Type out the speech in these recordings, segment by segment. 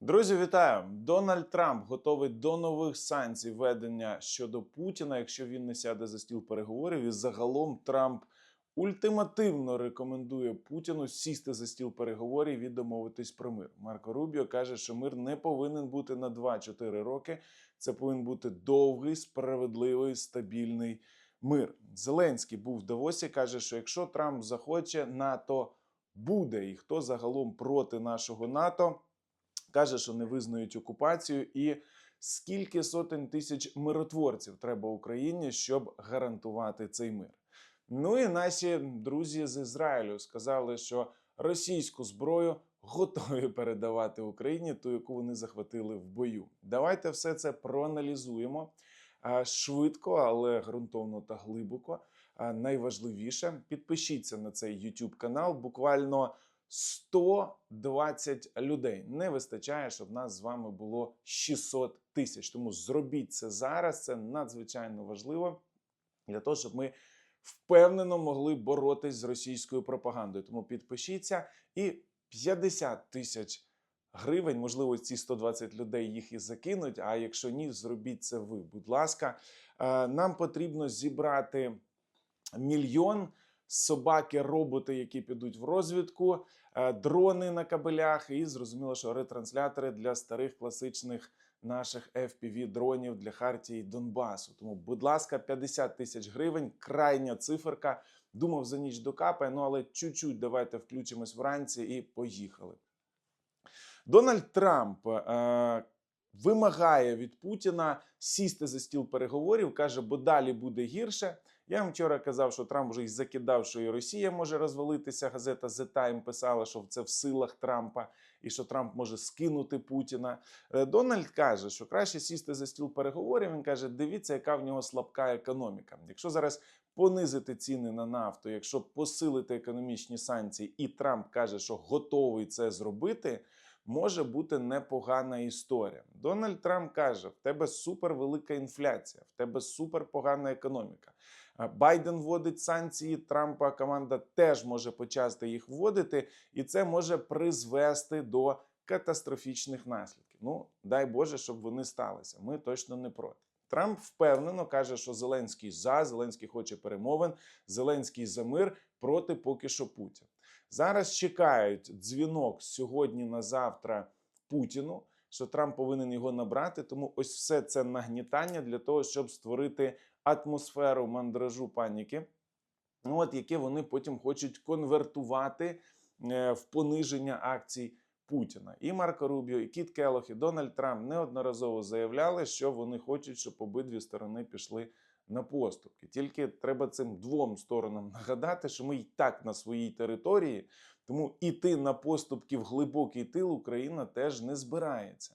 Друзі, вітаю! Дональд Трамп готовий до нових санкцій введення щодо Путіна, якщо він не сяде за стіл переговорів. І загалом Трамп ультимативно рекомендує Путіну сісти за стіл переговорів і домовитись про мир. Марко Рубіо каже, що мир не повинен бути на 2-4 роки. Це повинен бути довгий, справедливий, стабільний мир. Зеленський був в Давосі. каже, що якщо Трамп захоче, НАТО буде. І хто загалом проти нашого НАТО? Каже, що не визнають окупацію, і скільки сотень тисяч миротворців треба Україні, щоб гарантувати цей мир. Ну і наші друзі з Ізраїлю сказали, що російську зброю готові передавати Україні, ту, яку вони захватили в бою. Давайте все це проаналізуємо швидко, але ґрунтовно та глибоко. Найважливіше підпишіться на цей YouTube канал. Буквально 120 людей. Не вистачає, щоб нас з вами було 600 тисяч. Тому зробіть це зараз. Це надзвичайно важливо для того, щоб ми впевнено могли боротись з російською пропагандою. Тому підпишіться і 50 тисяч гривень. Можливо, ці 120 людей їх і закинуть. А якщо ні, зробіть це ви. Будь ласка, Е, нам потрібно зібрати мільйон собаки, роботи, які підуть в розвідку, е, дрони на кабелях, і зрозуміло, що ретранслятори для старих класичних наших fpv дронів для Хартії Донбасу. Тому, будь ласка, 50 тисяч гривень, крайня циферка. Думав за ніч докапає, ну але чуть-чуть давайте включимось вранці і поїхали. Дональд Трамп е, вимагає від Путіна сісти за стіл переговорів, каже, бо далі буде гірше. Я вам вчора казав, що Трамп вже й закидав, що і Росія може розвалитися. Газета The Time писала, що це в силах Трампа і що Трамп може скинути Путіна. Е, Дональд каже, що краще сісти за стіл переговорів. Він каже: дивіться, яка в нього слабка економіка. Якщо зараз понизити ціни на нафту, якщо посилити економічні санкції, і Трамп каже, що готовий це зробити. Може бути непогана історія. Дональд Трамп каже: в тебе супервелика інфляція, в тебе суперпогана економіка. Байден вводить санкції. Трампа команда теж може почати їх вводити, і це може призвести до катастрофічних наслідків. Ну дай Боже, щоб вони сталися. Ми точно не проти. Трамп впевнено каже, що Зеленський за Зеленський хоче перемовин. Зеленський за мир проти поки що Путін. Зараз чекають дзвінок сьогодні на завтра Путіну, що Трамп повинен його набрати. Тому ось все це нагнітання для того, щоб створити атмосферу мандражу паніки, ну от яке вони потім хочуть конвертувати е, в пониження акцій. Путіна і Марко Рубіо, і Кіт Келох, і Дональд Трамп неодноразово заявляли, що вони хочуть, щоб обидві сторони пішли на поступки. Тільки треба цим двом сторонам нагадати, що ми й так на своїй території, тому іти на поступки в глибокий тил Україна теж не збирається.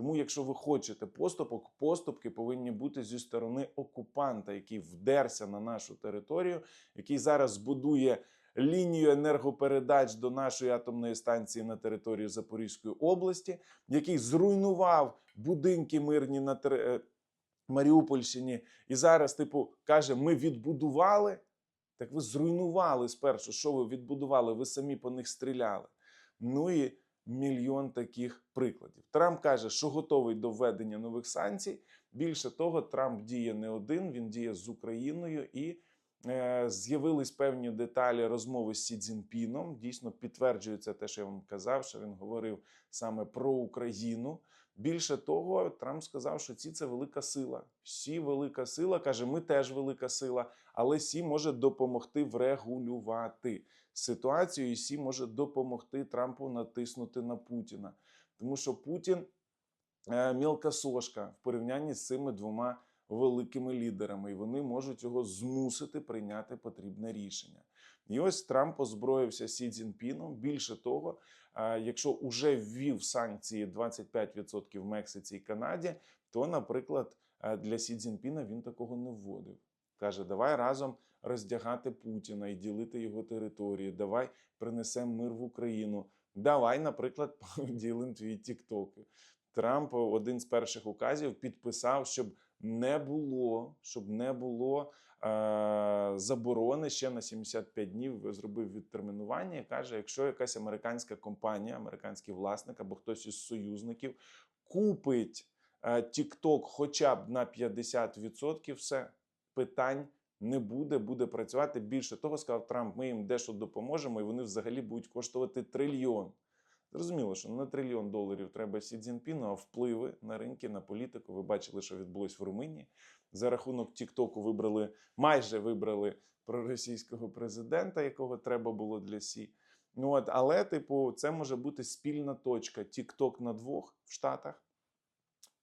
Тому, якщо ви хочете поступок, поступки повинні бути зі сторони окупанта, який вдерся на нашу територію, який зараз будує лінію енергопередач до нашої атомної станції на території Запорізької області, який зруйнував будинки мирні на тер... е, Маріупольщині, і зараз, типу, каже: ми відбудували. Так ви зруйнували спершу, що ви відбудували, ви самі по них стріляли. Ну і мільйон таких прикладів. Трамп каже, що готовий до введення нових санкцій. Більше того, Трамп діє не один, він діє з Україною і е, з'явились певні деталі розмови з Сі Цзіньпіном. Дійсно підтверджується те, що я вам казав, що він говорив саме про Україну. Більше того, Трамп сказав, що ці це велика сила. Сі велика сила каже, ми теж велика сила, але Сі може допомогти врегулювати ситуацію, і Сі може допомогти Трампу натиснути на Путіна. Тому що Путін е, мілка сошка в порівнянні з цими двома великими лідерами, і вони можуть його змусити прийняти потрібне рішення. І ось Трамп озброївся Сі Цзіньпіном. Більше того, е, якщо вже ввів санкції 25% в Мексиці і Канаді, то, наприклад, е, для Сі Цзіньпіна він такого не вводив. Каже, давай разом роздягати Путіна і ділити його території. Давай принесемо мир в Україну. Давай, наприклад, поділимо твій Тікток. Трамп один з перших указів підписав, щоб не було, щоб не було е, заборони ще на 75 днів зробив відтермінування і каже: якщо якась американська компанія, американський власник або хтось із союзників купить е, хоча б на 50%, все питань не буде, буде працювати. Більше того, сказав Трамп, ми їм дещо допоможемо, і вони взагалі будуть коштувати трильйон. Зрозуміло, що на трильйон доларів треба Сі Цзіньпіну, а впливи на ринки, на політику. Ви бачили, що відбулось в Румунії. За рахунок Тіктоку вибрали, майже вибрали проросійського президента, якого треба було для Сі. Ну от, але, типу, це може бути спільна точка Тікток на двох в Штатах.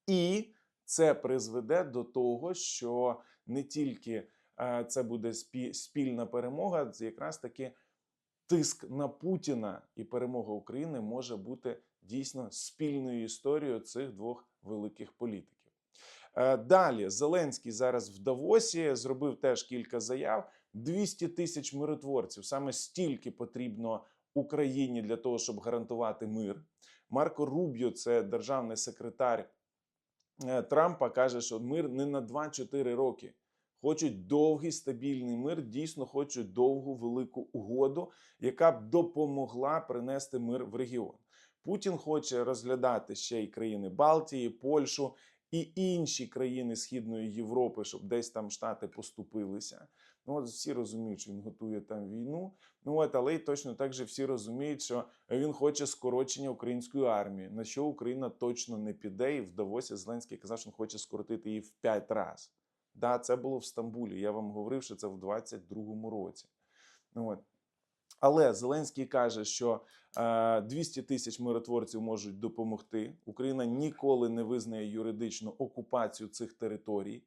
І це призведе до того, що не тільки е, це буде спільна перемога, якраз таки тиск на Путіна і перемога України може бути дійсно спільною історією цих двох великих політиків. Е, Далі Зеленський зараз в Давосі зробив теж кілька заяв. 200 тисяч миротворців. Саме стільки потрібно Україні для того, щоб гарантувати мир. Марко Рубіо, це державний секретар Трампа, каже, що мир не на 2-4 роки. Хочуть довгий стабільний мир, дійсно хочуть довгу велику угоду, яка б допомогла принести мир в регіон. Путін хоче розглядати ще й країни Балтії, Польщу і інші країни Східної Європи, щоб десь там штати поступилися. Ну от всі розуміють, що він готує там війну. Ну от, але й точно так же всі розуміють, що він хоче скорочення української армії, на що Україна точно не піде. І в Давосі Зеленський казав, що він хоче скоротити її в 5 разів. Да, це було в Стамбулі. Я вам говорив, що це в 22-му році. Ну, от. Але Зеленський каже, що е, 200 тисяч миротворців можуть допомогти. Україна ніколи не визнає юридичну окупацію цих територій.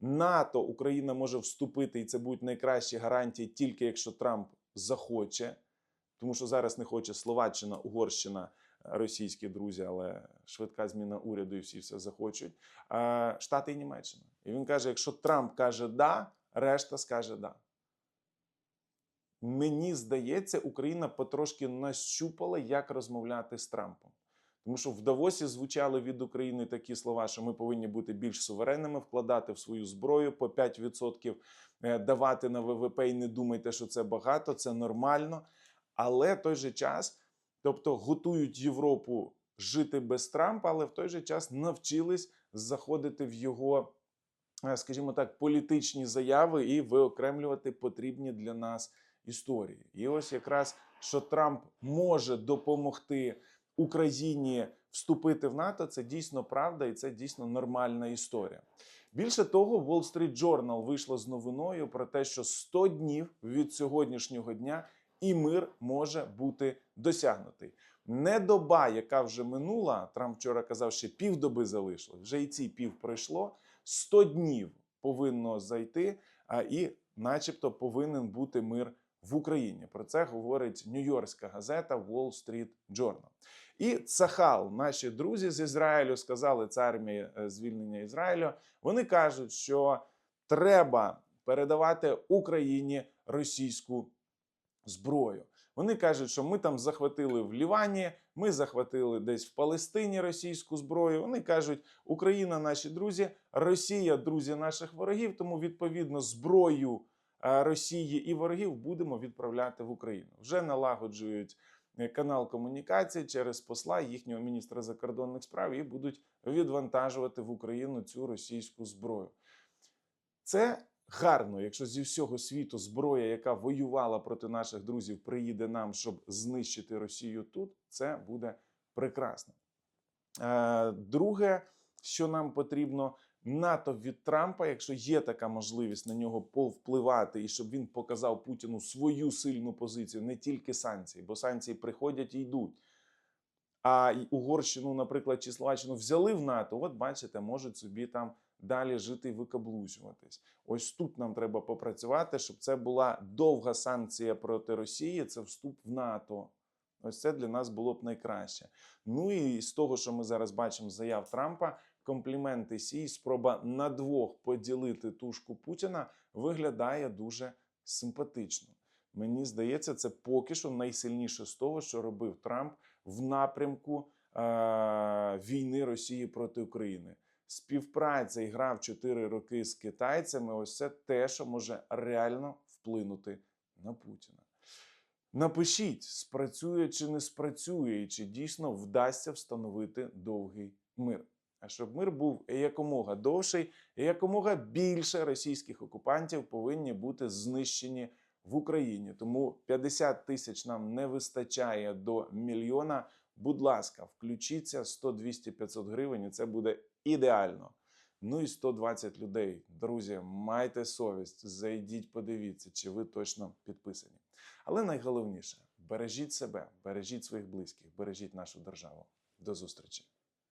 НАТО Україна може вступити, і це будуть найкращі гарантії, тільки якщо Трамп захоче, тому що зараз не хоче Словаччина, Угорщина, російські друзі, але швидка зміна уряду і всі все захочуть. Штати і Німеччина. І він каже: якщо Трамп каже да, решта скаже да. Мені здається, Україна потрошки нащупала, як розмовляти з Трампом. Тому що в Давосі звучали від України такі слова, що ми повинні бути більш суверенними, вкладати в свою зброю по 5%, е, давати на ВВП і не думайте, що це багато, це нормально. Але той же час, тобто готують Європу жити без Трампа, але в той же час навчились заходити в його, е, скажімо так, політичні заяви і виокремлювати потрібні для нас історії. І ось якраз що Трамп може допомогти Україні вступити в НАТО, це дійсно правда і це дійсно нормальна історія. Більше того, Wall Street Journal вийшло з новиною про те, що 100 днів від сьогоднішнього дня і мир може бути досягнутий. Не доба, яка вже минула. Трамп вчора казав, що півдоби залишилось. Вже і ці пів пройшло. 100 днів повинно зайти, а і, начебто, повинен бути мир в Україні. Про це говорить Нью-Йоркська газета Wall Street Journal. І Цахал, наші друзі з Ізраїлю, сказали це армії е, звільнення Ізраїлю. Вони кажуть, що треба передавати Україні російську зброю. Вони кажуть, що ми там захватили в Лівані, ми захватили десь в Палестині російську зброю. Вони кажуть, Україна, наші друзі, Росія, друзі наших ворогів. Тому відповідно зброю е, Росії і ворогів будемо відправляти в Україну. Вже налагоджують канал комунікації через посла їхнього міністра закордонних справ і будуть відвантажувати в Україну цю російську зброю. Це гарно, якщо зі всього світу зброя, яка воювала проти наших друзів, приїде нам, щоб знищити Росію тут. Це буде прекрасно. Е, Друге, що нам потрібно, НАТО від Трампа, якщо є така можливість на нього повпливати, і щоб він показав Путіну свою сильну позицію, не тільки санкції, бо санкції приходять і йдуть. А Угорщину, наприклад, чи Словаччину взяли в НАТО, от бачите, можуть собі там далі жити і викаблучуватись. Ось тут нам треба попрацювати, щоб це була довга санкція проти Росії. Це вступ в НАТО. Ось це для нас було б найкраще. Ну і з того, що ми зараз бачимо заяв Трампа, компліменти Сі, спроба на двох поділити тушку Путіна виглядає дуже симпатично. Мені здається, це поки що найсильніше з того, що робив Трамп в напрямку е- війни Росії проти України. співпраця і гра в 4 роки з китайцями ось це те, що може реально вплинути на Путіна. Напишіть, спрацює чи не спрацює, і чи дійсно вдасться встановити довгий мир. А щоб мир був якомога довший, якомога більше російських окупантів повинні бути знищені в Україні. Тому 50 тисяч нам не вистачає до мільйона. Будь ласка, включіться 100, 200, 500 гривень, і це буде ідеально. Ну і 120 людей. Друзі, майте совість, зайдіть, подивіться, чи ви точно підписані. Але найголовніше бережіть себе, бережіть своїх близьких, бережіть нашу державу. До зустрічі!